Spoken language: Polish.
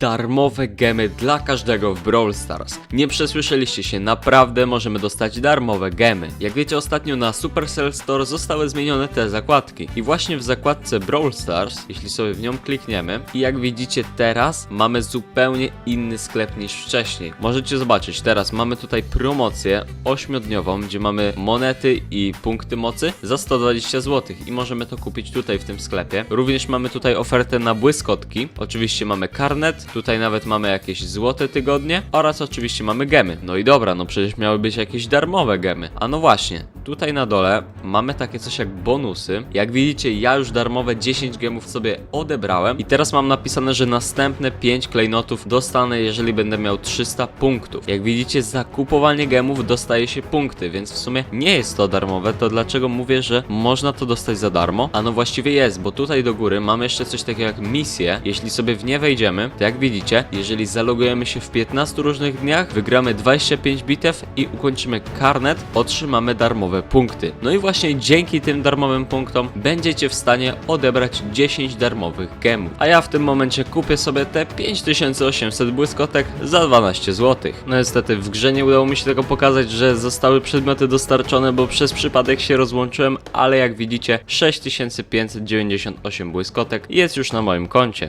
darmowe gemy dla każdego w Brawl Stars. Nie przesłyszeliście się, naprawdę możemy dostać darmowe gemy. Jak wiecie, ostatnio na Supercell Store zostały zmienione te zakładki. I właśnie w zakładce Brawl Stars, jeśli sobie w nią klikniemy, i jak widzicie teraz, mamy zupełnie inny sklep niż wcześniej. Możecie zobaczyć, teraz mamy tutaj promocję 8-dniową, gdzie mamy monety i punkty mocy za 120 zł i możemy to kupić tutaj w tym sklepie. Również mamy tutaj ofertę na błyskotki. Oczywiście mamy karnet, tutaj nawet mamy jakieś złote tygodnie oraz oczywiście mamy gemy. No i dobra, no przecież miały być jakieś darmowe gemy. A no właśnie, tutaj na dole mamy takie coś jak bonusy. Jak widzicie, ja już darmowe 10 gemów sobie odebrałem i teraz mam napisane, że następne 5 klejnotów dostanę, jeżeli będę miał 300 punktów. Jak widzicie, za kupowanie gemów dostaje się punkty, więc w sumie nie jest to darmowe, to dlaczego mówię, że można to dostać za darmo? A no właściwie jest, bo tutaj do góry mamy jeszcze coś takiego jak misję. Jeśli sobie w nie wejdziemy, to jak widzicie, jeżeli zalogujemy się w 15 różnych dniach, wygramy 25 bitew i ukończymy karnet, otrzymamy darmowe punkty. No i właśnie dzięki tym darmowym punktom będziecie w stanie odebrać 10 darmowych gemów. A ja w tym momencie kupię sobie te 5800 błyskotek za 12 zł. No niestety w grze nie udało mi się tego pokazać, że zostały przedmioty dostarczone, bo przez przypadek się rozłączyłem, ale jak widzicie 6598 błyskotek jest już na moim koncie.